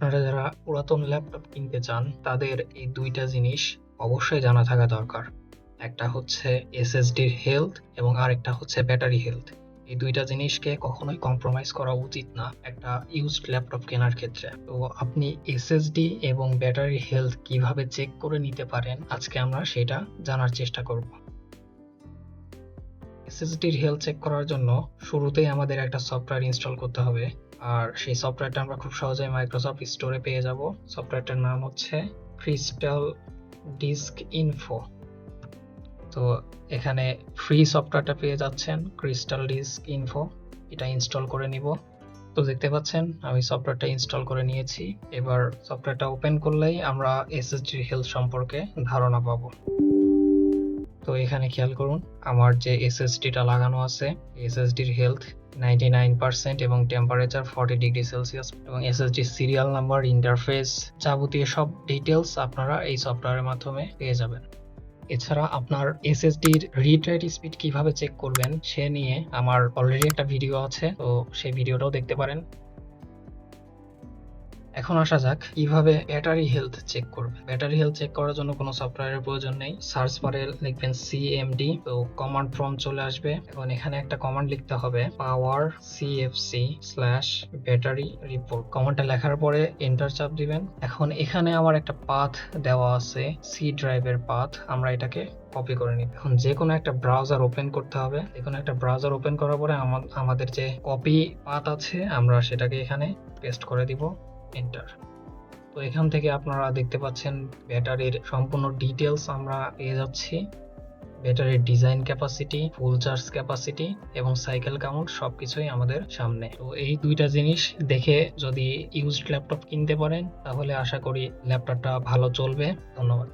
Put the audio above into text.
আপনারা যারা পুরাতন ল্যাপটপ কিনতে চান, তাদের এই দুইটা জিনিস অবশ্যই জানা থাকা দরকার। একটা হচ্ছে এসএসডির হেলথ এবং আরেকটা হচ্ছে ব্যাটারি হেলথ। এই দুইটা জিনিসকে কখনোই কম্প্রোমাইজ করা উচিত না একটা ইউজড ল্যাপটপ কেনার ক্ষেত্রে। তো আপনি এসএসডি এবং ব্যাটারি হেলথ কীভাবে চেক করে নিতে পারেন, আজকে আমরা সেটা জানার চেষ্টা করব। এসএসডির হেলথ চেক করার জন্য শুরুতেই আমাদের একটা সফটওয়্যার ইনস্টল করতে হবে। আর সেই সফটওয়্যারটা আমরা খুব সহজেই মাইক্রোসফট স্টোরে পেয়ে যাব। সফটওয়্যারটার নাম হচ্ছে ক্রিস্টাল ডিস্ক ইনফো তো এখানে ফ্রি সফটওয়্যারটা পেয়ে যাচ্ছেন ক্রিস্টাল ডিস্ক ইনফো এটা ইনস্টল করে নিব। তো দেখতে পাচ্ছেন, আমি সফটওয়্যারটা ইনস্টল করে নিয়েছি। এবার সফটওয়্যারটা ওপেন করলেই আমরা এসএসডি হেলথ সম্পর্কে ধারণা পাবো। তো এখানে খেয়াল করুন, আমার যে এসএসডিটা লাগানো আছে এসএসডির হেলথ নাইনটি নাইন পার্সেন্ট এবং টেম্পারেচার ফর্টি ডিগ্রি সেলসিয়াস এবং এসএসডি সিরিয়াল নাম্বার ইন্টারফেস যাবতীয় সব ডিটেলস আপনারা এই সফটওয়্যারের মাধ্যমে পেয়ে যাবেন। এছাড়া আপনার এসএসডির রিড রাইট স্পিড কীভাবে চেক করবেন, সে নিয়ে আমার অলরেডি একটা ভিডিও আছে, তো সেই ভিডিওটাও দেখতে পারেন। এখন আসা যাক, কীভাবে ব্যাটারি হেলথ চেক করবেন। ব্যাটারি হেলথ চেক করার জন্য কোনো সফটওয়্যারের প্রয়োজন নেই। সার্চ বারে লিখবেন সিএমডি তো কমান্ড ফ্রম চলে আসবে। এবং এখানে একটা কমান্ড লিখতে হবে power CFC slash battery report কমান্ডটা লেখার পরে এন্টার চাপ দিবেন। এখন এখানে আমার একটা পাথ দেওয়া আছে সি ড্রাইভের পাথ আমরা এটাকে কপি করে নিই এখন যে কোনো একটা ব্রাউজার ওপেন করতে হবে। যে কোনো একটা ব্রাউজার ওপেন করার পরে আমাদের যে কপি পাথ আছে, আমরা সেটাকে এখানে পেস্ট করে দিব। এন্টার তো এখান থেকে আপনারা দেখতে পাচ্ছেন ব্যাটারির সম্পূর্ণ ডিটেলস আমরা পেয়ে যাচ্ছি। ব্যাটারির design capacity full charge capacity এবং সাইকেল কাউন্ট সবকিছুই আমাদের সামনে। তো এই দুইটা জিনিস দেখে যদি ইউজড ল্যাপটপ কিনতে পারেন, তাহলে আশা করি ল্যাপটপটা ভালো চলবে। ধন্যবাদ।